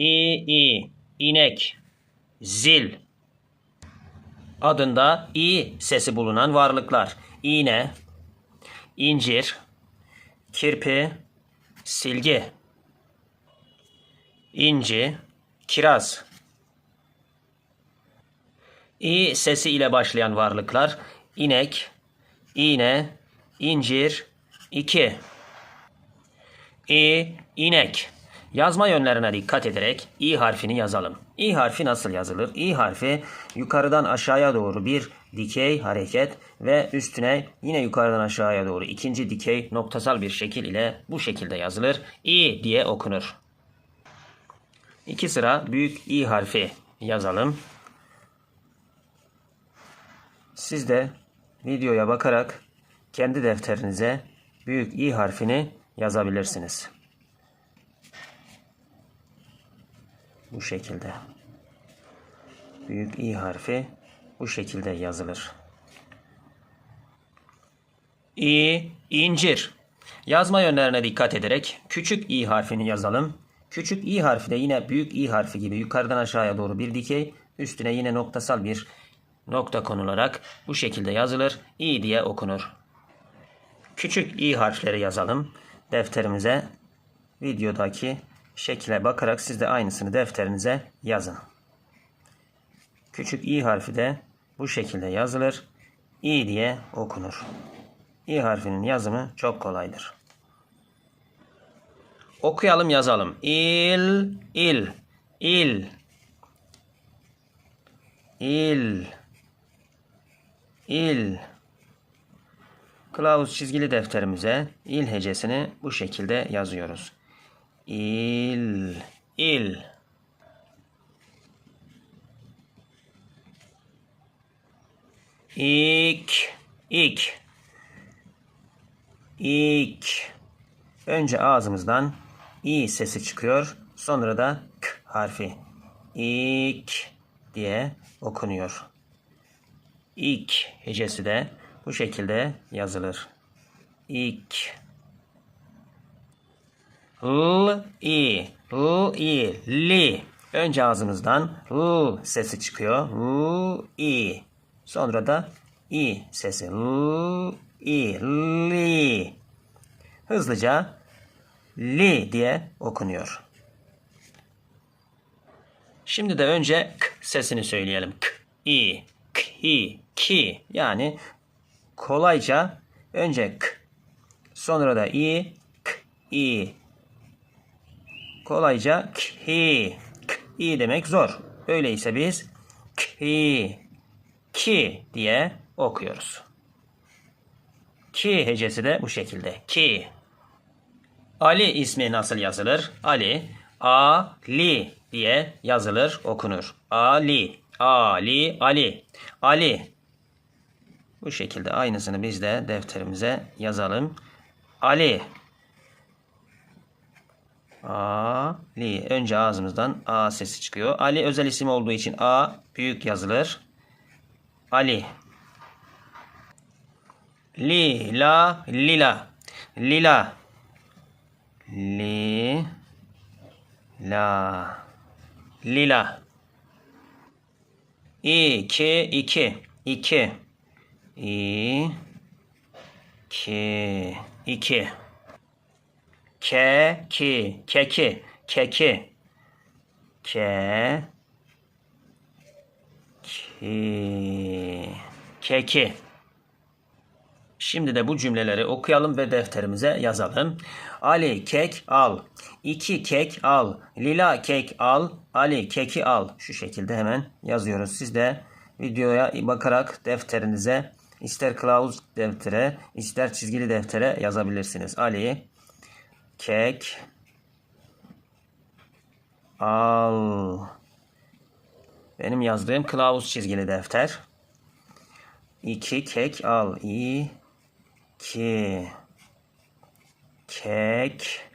i, i, inek, zil. Adında i sesi bulunan varlıklar. İğne, incir, kirpi, silgi, inci, kiraz. İ sesi ile başlayan varlıklar inek, iğne, incir, iki. İ, inek. Yazma yönlerine dikkat ederek i harfini yazalım. i harfi nasıl yazılır? i harfi yukarıdan aşağıya doğru bir dikey hareket ve üstüne yine yukarıdan aşağıya doğru ikinci dikey noktasal bir şekil ile bu şekilde yazılır. i diye okunur. İki sıra büyük i harfi yazalım. Siz de videoya bakarak kendi defterinize büyük i harfini yazabilirsiniz. Bu şekilde. Büyük i harfi bu şekilde yazılır. İ, incir. Yazma yönlerine dikkat ederek küçük i harfini yazalım. Küçük i harfi de yine büyük i harfi gibi yukarıdan aşağıya doğru bir dikey, üstüne yine noktasal bir nokta konularak bu şekilde yazılır. i diye okunur. Küçük i harfleri yazalım defterimize. Videodaki şekle bakarak siz de aynısını defterinize yazın. Küçük i harfi de bu şekilde yazılır. i diye okunur. i harfinin yazımı çok kolaydır. Okuyalım yazalım. İl, il, il, il, il. Kılavuz çizgili defterimize il hecesini bu şekilde yazıyoruz. İl, il. İk, ik. İk. Önce ağzımızdan i sesi çıkıyor. Sonra da k harfi. İk diye okunuyor. İk hecesi de bu şekilde yazılır. İk. L, i, l, i, li. Önce ağzımızdan l sesi çıkıyor. L, i. Sonra da i sesi. L, i, li. Hızlıca li diye okunuyor. Şimdi de önce k sesini söyleyelim. K, i, k, i, ki. Yani kolayca önce k, sonra da i, k, i. Kolayca ki, k, i demek zor. Öyleyse biz ki, ki diye okuyoruz. Ki hecesi de bu şekilde. Ki. Ali ismi nasıl yazılır? Ali, Ali diye yazılır, okunur. Ali, Ali, Ali. Ali. Bu şekilde aynısını biz de defterimize yazalım. Ali. Ali. Önce ağzımızdan A sesi çıkıyor. Ali özel isim olduğu için A büyük yazılır. Ali. Lila, lila. Lila. Li. La. Lila. İki, iki. iki. İ. Ki. iki. Ke, ki. Keki. Keki. Ke. Ki. Keki. Şimdi de bu cümleleri okuyalım ve defterimize yazalım. Ali kek al. İki kek al. Lila kek al. Ali keki al. Şu şekilde hemen yazıyoruz. Siz de videoya bakarak defterinize ister kılavuz deftere ister çizgili deftere yazabilirsiniz. Ali kek al. Benim yazdığım kılavuz çizgili defter. İki kek al. İ ki kek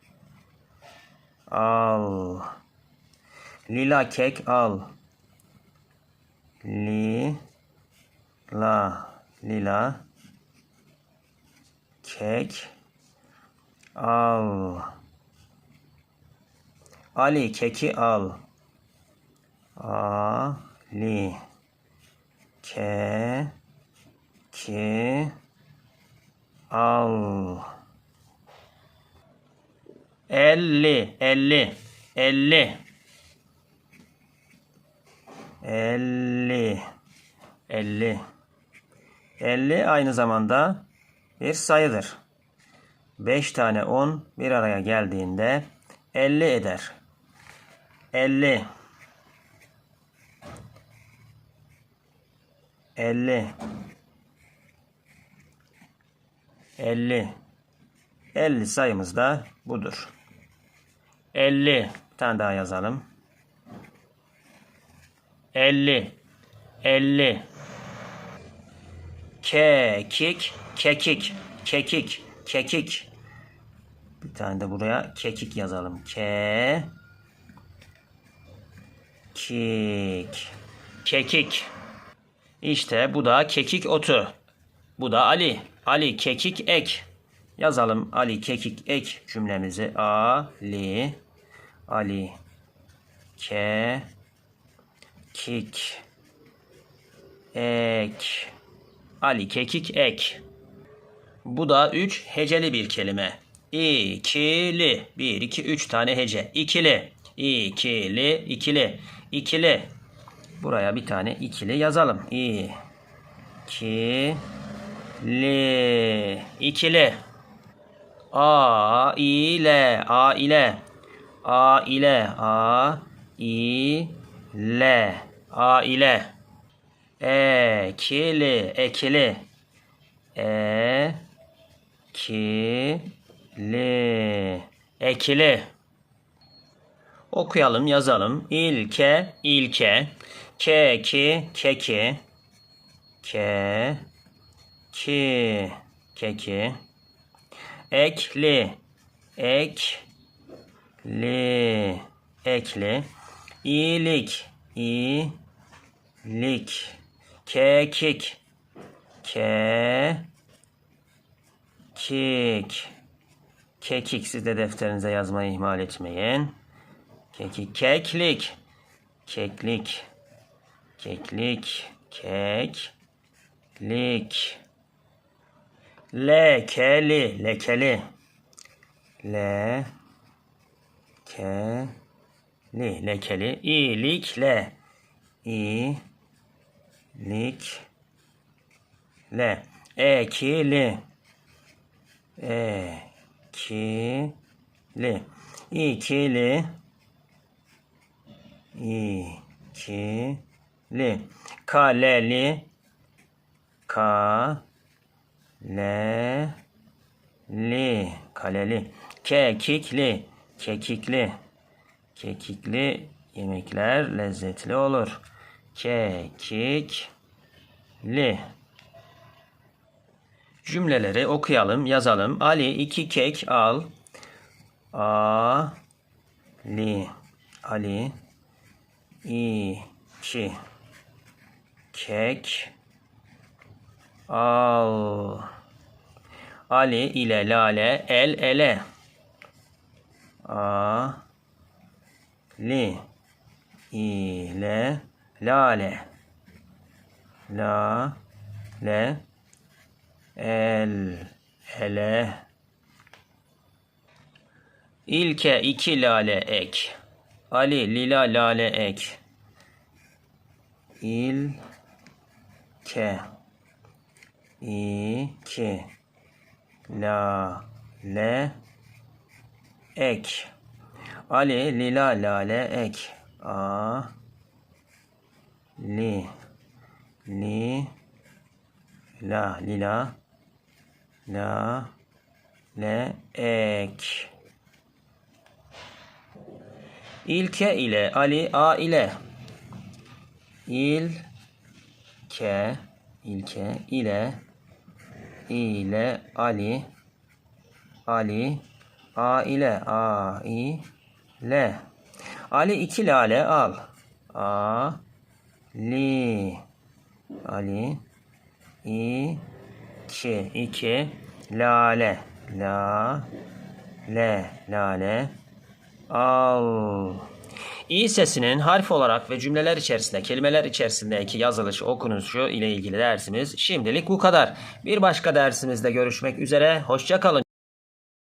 al lila kek al li la lila kek al Ali keki al. A li ke ki al. Elli, elli, elli. Elli, elli. Elli aynı zamanda bir sayıdır. 5 tane 10 bir araya geldiğinde 50 eder. 50 50 50 50 sayımız da budur. 50 bir tane daha yazalım. 50 50 Kekik, kekik, kekik, kekik. Bir tane de buraya kekik yazalım. Ke kik. Kekik. İşte bu da kekik otu. Bu da Ali. Ali kekik ek. Yazalım Ali kekik ek cümlemizi. Ali Ali ke kik ek Ali kekik ek. Bu da üç heceli bir kelime. İkili. Bir, iki, üç tane hece. İkili. İkili, ikili. İkili. Buraya bir tane ikili yazalım. İkili. İkili. A ile a ile a ile a ile a ile ekili ekili e ki li ekili. Okuyalım yazalım. İlke ilke. Keki keki. Ke ki keki. Ekli. Ekli. Ekli. İyilik. İyilik. Kekik. Ke kik kekik siz de defterinize yazmayı ihmal etmeyin. Kekik keklik. Keklik. Keklik. Keklik. Lekeli. Lekeli. Le ke li lekeli. İyilikle. İ lik le ekili e ki li ikili. İkili. Kaleli. Ka le li kaleli. Kekikli. Kekikli. Kekikli yemekler lezzetli olur. Kekikli cümleleri okuyalım yazalım. Ali iki kek al. A li Ali iki kek al. Ali ile Lale el ele. A li ile Lale. La le el ele. İlke iki lale ek. Ali lila lale ek. İl ke iki la le ek. Ali lila lale ek. A li li la lila la le ek. İlke ile Ali a ile. İl ke ilke ile ile Ali Ali a ile a i le Ali iki lale al. A li Ali iki iki lale la le lale al. İ sesinin harf olarak ve cümleler içerisinde, kelimeler içerisindeki yazılış, okunuşu ile ilgili dersimiz şimdilik bu kadar. Bir başka dersimizde görüşmek üzere. Hoşça kalın.